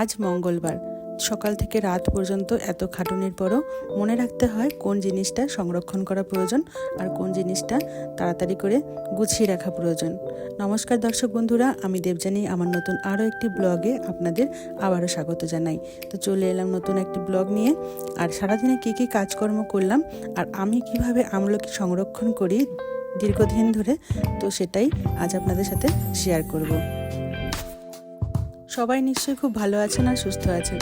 আজ মঙ্গলবার। সকাল থেকে রাত পর্যন্ত এত খাটুনির পরও মনে রাখতে হয় কোন জিনিসটা সংরক্ষণ করা প্রয়োজন আর কোন জিনিসটা তাড়াতাড়ি করে গুছিয়ে রাখা প্রয়োজন। নমস্কার দর্শক বন্ধুরা, আমি দেবজানি আমার নতুন আরও একটি ব্লগে আপনাদের আবারও স্বাগত জানাই। তো চলে এলাম নতুন একটি ব্লগ নিয়ে। আর সারাদিনে কী কী কাজকর্ম করলাম আর আমি কীভাবে আমলকি সংরক্ষণ করি দীর্ঘদিন ধরে, তো সেটাই আজ আপনাদের সাথে শেয়ার করব। সবাই নিশ্চয়ই খুব ভালো আছেন আর সুস্থ আছেন।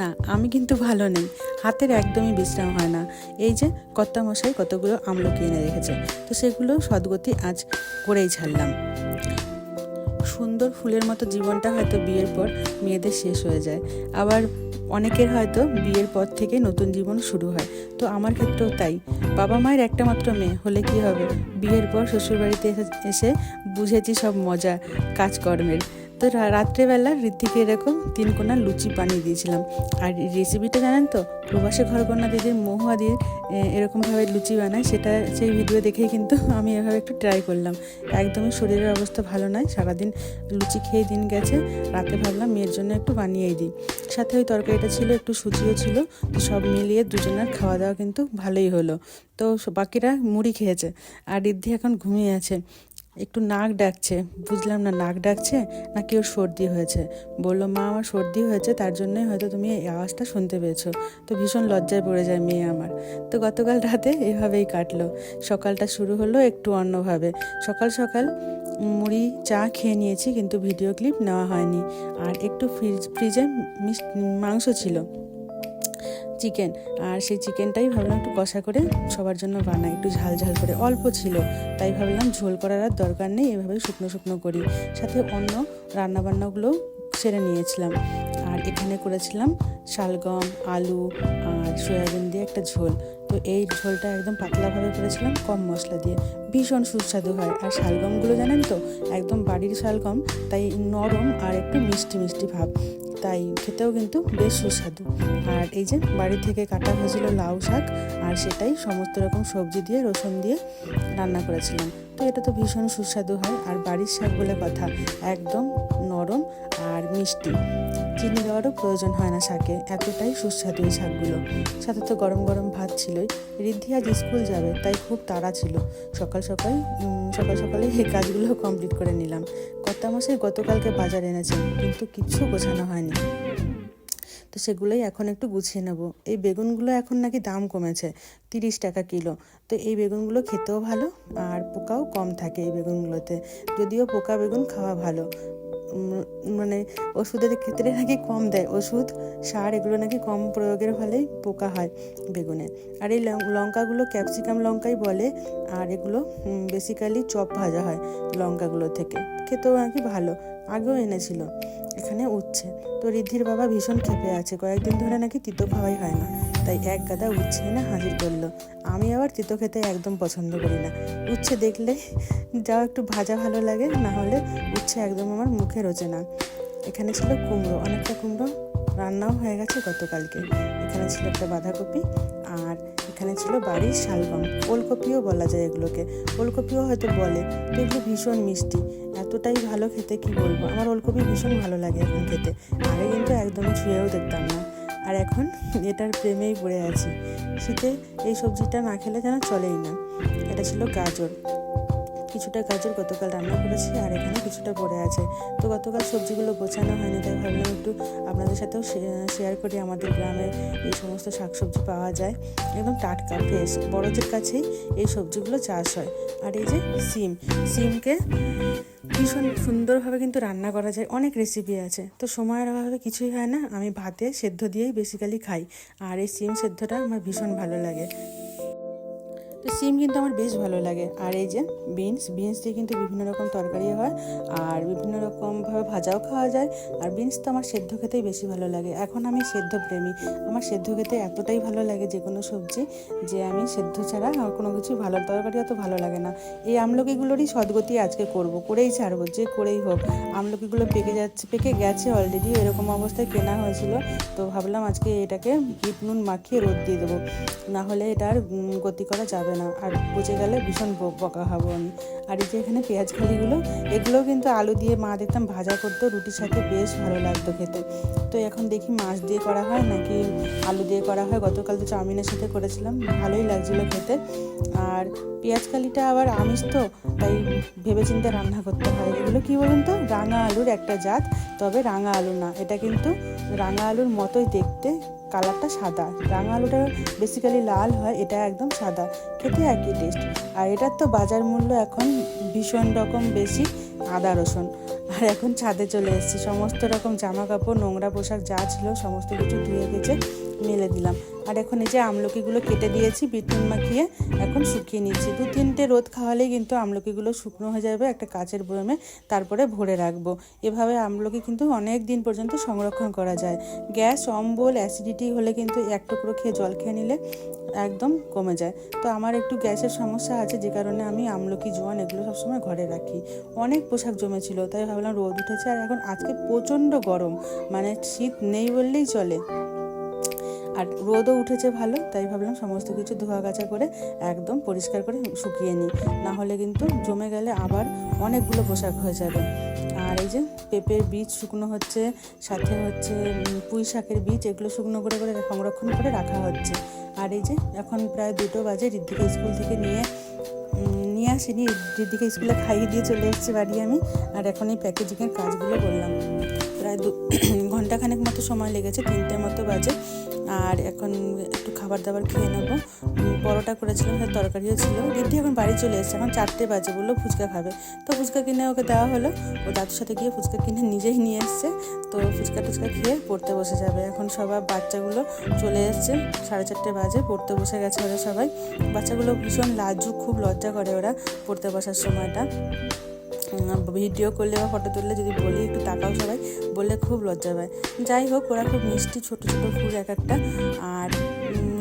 না, আমি কিন্তু ভালো নেই। হাতের একদমই বিশ্রাম হয় না। এই যে কর্তা মশাই কতগুলো আমলকি এনে রেখেছে, তো সেগুলো সদ্গতি আজ করেই ছাড়লাম। সুন্দর ফুলের মতো জীবনটা হয়তো বিয়ের পর মেয়েদের শেষ হয়ে যায়। আবার অনেকের হয়তো বিয়ের পর থেকে নতুন জীবন শুরু হয়। তো আমার ক্ষেত্রেও তাই। বাবা মায়ের একটা মাত্র মেয়ে, হলে কি হবে? বিয়ের পর শ্বশুরবাড়িতে এসে বুঝেছি সব মজা, কাজকর্মের। তো রাত্রেবেলা ঋদ্ধিকে এরকম তিন কোনা লুচি বানিয়ে দিয়েছিলাম। আর রেসিপিটা জানেন তো? প্রবাসে ঘরকন্যা দিদির মহুয়া দিয়ে এরকমভাবে লুচি বানায়, সেটা সেই ভিডিও দেখেই কিন্তু আমি এভাবে একটু ট্রাই করলাম। একদমই শরীরের অবস্থা ভালো নয়, সারাদিন লুচি খেয়ে দিন গেছে। রাতে ভাবলাম মেয়ের জন্য একটু বানিয়েই দিই। সাথে ওই তরকারিটা ছিল, একটু সুজিও ছিল, তো সব মিলিয়ে দুজনের খাওয়া দাওয়া কিন্তু ভালোই হলো। তো বাকিরা মুড়ি খেয়েছে, আর ঋদ্ধি এখন ঘুমিয়ে আছে। একটু নাক ডাকছে। বুঝলাম না, নাক ডাকছে না কেউ সর্দি হয়েছে? বলল, মা, আমার সর্দি হয়েছে, তার জন্যই হয়তো তুমি এই আওয়াজটা শুনতে পেয়েছ। তো ভীষণ লজ্জায় পড়ে যায় মেয়ে আমার। তো গতকাল রাতে এভাবেই কাটলো। সকালটা শুরু হলো একটু অন্যভাবে। সকাল সকাল মুড়ি চা খেয়ে নিয়েছি, কিন্তু ভিডিও ক্লিপ নেওয়া হয়নি। আর একটু ফ্রিজ, ফ্রিজে মিস ছিল। চিকেন আর সেই চিকেনটাই ভাবলাম একটু কষা করে সবার জন্য বানাই। একটু ঝাল ঝাল করে। অল্প ছিল, তাই ভাবলাম ঝোল করার আর দরকার নেই, এভাবেই শুকনো শুকনো করি। সাথে অন্য রান্নাবান্নাগুলো সেরে নিয়েছিলাম। আর এখানে করেছিলাম শালগম, আলু আর সয়াবিন দিয়ে একটা ঝোল। তো এই ঝোলটা একদম পাতলাভাবে করেছিলাম, কম মশলা দিয়ে। ভীষণ সুস্বাদু হয়। আর শালগমগুলো জানেন তো, একদম বাড়ির শালগম, তাই নরম আর একটু মিষ্টি মিষ্টি ভাব। তাই খেতেও কিন্তু বেশ সুস্বাদু। আর এই যে বাড়ি থেকে কাটা হয়েছিল লাউ শাক, আর সেটাই সমস্ত রকম সবজি দিয়ে, রসুন দিয়ে রান্না করেছিলাম। তো এটা তো ভীষণ সুস্বাদু হয়। আর বাড়ির শাক বলে কথা, একদম নরম মিষ্টি। চিনি দেওয়ারও প্রয়োজন হয় না শাকে, এতটাই সুস্বাদু এই শাকগুলো। সাথে তো গরম গরম ভাত ছিলই। ঋদ্ধি আজ স্কুল যাবে, তাই খুব তাড়া ছিল। সকাল সকাল সকাল সকালে এই কাজগুলো কমপ্লিট করে নিলাম। কর্তা মশাই গতকালকে বাজার এনেছেন, কিন্তু কিচ্ছু গোছানো হয়নি। তো সেগুলোই এখন একটু গুছিয়ে নেব। এই বেগুনগুলো এখন নাকি দাম কমেছে, তিরিশ টাকা কিলো। তো এই বেগুনগুলো খেতেও ভালো, আর পোকাও কম থাকে এই বেগুনগুলোতে। যদিও পোকা বেগুন খাওয়া ভালো মানে ওষুধের ক্ষেত্রে নাকি কম দেয়। ওষুধ, সার এগুলো নাকি কম প্রয়োগের ফলে পোকা হয় বেগুনে। আর এই লঙ্কাগুলো ক্যাপসিকাম লঙ্কাই বলে, আর এগুলো বেসিক্যালি চপ ভাজা হয় লঙ্কাগুলো থেকে। খেতেও নাকি ভালো। আগেও এনেছিল। এখানে উচ্ছে। তো ঋদ্ধির বাবা ভীষণ ক্ষেপে আছে। কয়েকদিন ধরে নাকি তিতো খাওয়াই হয় না। তাই এক গাদা উচ্ছে এনে হাজির করল। আমি আবার তিতো খেতে একদম পছন্দ করি না। উচ্ছে দেখলে যাও একটু ভাজা ভালো লাগে, না হলে উচ্ছে একদম আমার মুখে রোচে না। এখানে ছিল কুমড়ো। অনেকটা কুমড়ো রান্নাও হয়ে গেছে গতকালকে। এখানে ছিল একটা বাঁধাকপি এখানে ছিল বাড়ির শালগম ওলকপিও বলা যায় এগুলোকে। ওলকপিও হয়তো বলে তো এগুলো ভীষণ মিষ্টি। এতটাই ভালো খেতে কি বলব? আমার ওলকপি ভীষণ ভালো লাগে এখন খেতে। আগে কিন্তু একদমই ছুঁয়েও দেখতাম না। আর এখন এটার প্রেমেই পড়ে আছি। শীতে এই সবজিটা না খেলে যেন চলেই না। এটা ছিল গাজর। কিছুটা গাজর গতকাল রান্না করেছি আর এখানে কিছুটা পড়ে আছে। তো গতকাল সবজিগুলো গোছানো হয়নি, তাই ভাবলাম একটু আপনাদের সাথেও শেয়ার করি আমাদের গ্রামে এই সমস্ত শাকসবজি পাওয়া যায়। একদম টাটকা ফ্রেশ বড়দের কাছেই এই সবজিগুলো চাষ হয়। আর এই যে সিম, সিমকে ভীষণ সুন্দরভাবে কিন্তু রান্না করা যায়, অনেক রেসিপি আছে। তো সময়ের অভাবে কিছুই হয় না, আমি ভাতে সেদ্ধ দিয়েই বেসিক্যালি খাই। আর এই সিম সেদ্ধটা আমার ভীষণ ভালো লাগে। তো সিম কিন্তু আমার বেশ ভালো লাগে। আর এই যে বিনস বিনস দিয়ে কিন্তু বিভিন্ন রকম তরকারি হয় আর বিভিন্ন রকমভাবে ভাজাও খাওয়া যায়। আর বিনস তো আমার সেদ্ধ খেতেই বেশি ভালো লাগে। এখন আমি সেদ্ধ প্রেমী। আমার সেদ্ধ খেতে এতটাই ভালো লাগে যে কোনো সবজি যে আমি সেদ্ধ ছাড়া আর কোনো কিছু ভালো তরকারি অত ভালো লাগে না। এই আমলকিগুলোরই সদ্গতি আজকে করব। করেই ছাড়বো, যে করেই হোক। আমলকিগুলো পেকে যাচ্ছে, পেকে গেছে অলরেডি এরকম অবস্থায় কেনা হয়েছিল। তো ভাবলাম আজকে এটাকে বিট নুন মাখিয়ে রোদ দিয়ে দেবো। না হলে গতি করা যাবে যাবে না। আর বুঝে গেলে ভীষণ বকা হব আমি। আর এই যে এখানে পেঁয়াজ খালিগুলো এগুলোও কিন্তু আলু দিয়ে মা দেখতাম ভাজা করতো, রুটির সাথে বেশ ভালো লাগতো খেতে। তো এখন দেখি মাছ দিয়ে করা হয় নাকি আলু দিয়ে করা হয়? গতকাল তো চাউমিনের সাথে করেছিলাম, ভালোই লাগছিল খেতে। আর পেঁয়াজ কালিটা আবার আমিষ তো, তাই ভেবেচিন্তে রান্না করতে হয়। এগুলো কি বলুন তো? রাঙা আলুর একটা জাত, তবে রাঙা আলু না। এটা কিন্তু রাঙা আলুর মতোই দেখতে। কালারটা সাদা। রাঙা আলুটা বেসিক্যালি লাল হয়, এটা একদম সাদা। খেতে একই টেস্ট আর এটার তো বাজার মূল্য এখন ভীষণ রকম বেশি, আদা, রসুন। আর এখন ছাদে চলে এসেছি। সমস্ত রকম জামা কাপড় নোংরা পোশাক যা ছিল, সমস্ত কিছু ধুয়ে গেছে। মেলে দিলাম। আর এখন এই যে আমলকিগুলো কেটে দিয়েছি, বিটুন মাখিয়ে এখন শুকিয়ে নিচ্ছি। দু তিনটে রোদ খাওয়ালেই কিন্তু আমলকিগুলো শুকনো হয়ে যাবে একটা কাচের বয়মে, তারপরে ভরে রাখব। এভাবে আমলকি কিন্তু অনেক দিন পর্যন্ত সংরক্ষণ করা যায়। গ্যাস, অম্বল, অ্যাসিডিটি হলে কিন্তু এক টুকরো খেয়ে জল খেয়ে নিলে একদম কমে যায়। তো আমার একটু গ্যাসের সমস্যা আছে, যে কারণে আমি আমলকি, জোয়ান এগুলো সবসময় ঘরে রাখি। অনেক পোশাক জমেছিল, তাই ভাবলাম রোদ উঠেছে। আর এখন আজকে প্রচণ্ড গরম মানে শীত নেই বললেই চলে। আর রোদও উঠেছে ভালো, তাই ভাবলাম সমস্ত কিছু ধোয়া কাচা করে একদম পরিষ্কার করে শুকিয়ে নিই। না হলে কিন্তু জমে গেলে আবার অনেকগুলো পোশাক হয়ে যাবে। আর এই যে পেঁপের বীজ শুকনো হচ্ছে, সাথে হচ্ছে পুঁই শাকের বীজ, এগুলো শুকনো করে করে সংরক্ষণ করে রাখা হচ্ছে। আর এই যে এখন প্রায় দুটো বাজে, ঋদ্ধিকে স্কুল থেকে নিয়ে নিয়ে আসিনি, ঋদ্ধিকে স্কুলে খাইয়ে দিয়ে চলে এসেছি বাড়ি আমি, আর এখন এই প্যাকেজিংয়ের কাজগুলো করলাম। প্রায় দু ঘন্টাখানেক মতো সময় লেগেছে, তিনটে মতো বাজে। আর এখন একটু খাবার দাবার খেয়ে নেব। পরোটা করেছিলাম তার তরকারিও ছিল। দিদি এখন বাড়ি চলে এসেছে, এখন চারটে বাজে, বলল ফুচকা খাবে। তো ফুচকা কিনে ওকে দেওয়া হলো। ও দাদুর সাথে গিয়ে ফুচকা কিনে নিজেই নিয়ে এসছে। তো ফুচকা টুচকা খেয়ে পড়তে বসে যাবে। এখন সবার বাচ্চাগুলো চলে এসছে, সাড়ে চারটে বাজে, পড়তে বসে গেছে ওরা সবাই। বাচ্চাগুলো ভীষণ লাজুক, খুব লজ্জা করে ওরা পড়তে বসার সময়টা। ভিডিও করলে বা ফটো তুললে যদি বলি, একটু তাকাও সবাই, বললে খুব লজ্জা পায়। যাই হোক, ওরা খুব মিষ্টি, ছোট ছোট ফুল এক একটা। আর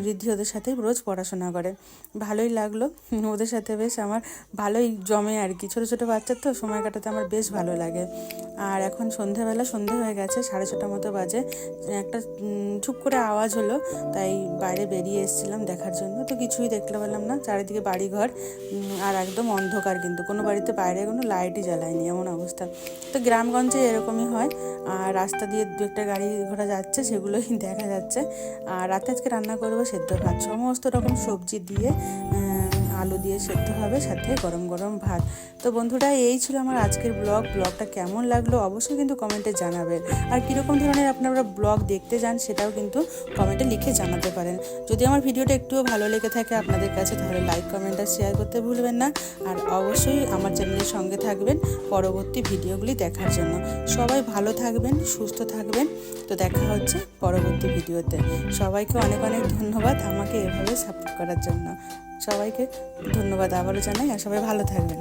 উম, রিদ্ধি ওদের সাথে রোজ পড়াশোনা করে। ভালোই লাগল। ওদের সাথে বেশ আমার ভালোই জমে আর কি। ছোটো ছোটো বাচ্চার তো সময় কাটাতে আমার বেশ ভালো লাগে। আর এখন সন্ধেবেলা সন্ধে হয়ে গেছে সাড়ে ছটা মতো বাজে। একটা চুপ করে আওয়াজ হলো তাই বাইরে বেরিয়ে এসেছিলাম দেখার জন্য। তো কিছুই দেখতে পেলাম না। চারিদিকে বাড়িঘর আর একদম অন্ধকার কিন্তু। কোনো বাড়িতে বাইরে কোনো লাইটই জ্বালায়নি এমন অবস্থা। তো গ্রামগঞ্জে এরকমই হয়। আর রাস্তা দিয়ে দু একটা গাড়ি ঘোড়া যাচ্ছে সেগুলোই দেখা যাচ্ছে। আর রাতে আজকে রান্না করব সেদ্ধ ভাত সমস্ত রকম সবজি দিয়ে আলু দিয়ে সেদ্ধ হবে, সাথে গরম গরম ভাত। তো বন্ধুরা, এই ছিল আমার আজকের ব্লগ। ব্লগটা কেমন লাগল অবশ্যই কিন্তু কমেন্টে জানাবেন। আর কীরকম ধরনের আপনারা ব্লগ দেখতে যান সেটাও কিন্তু কমেন্টে লিখে জানাতে পারেন। যদি আমার ভিডিওটা একটুও ভালো লেগে থাকে আপনাদের কাছে, তাহলে লাইক, কমেন্ট আর শেয়ার করতে ভুলবেন না। আর অবশ্যই আমার চ্যানেলের সঙ্গে থাকবেন পরবর্তী ভিডিওগুলি দেখার জন্য। সবাই ভালো থাকবেন, সুস্থ থাকবেন। তো দেখা হচ্ছে পরবর্তী ভিডিওতে। সবাইকে অনেক অনেক ধন্যবাদ আমাকে এভাবে সাপোর্ট করার জন্য। সবাইকে ধন্যবাদ আবারও জানাই আর সবাই ভালো থাকবেন।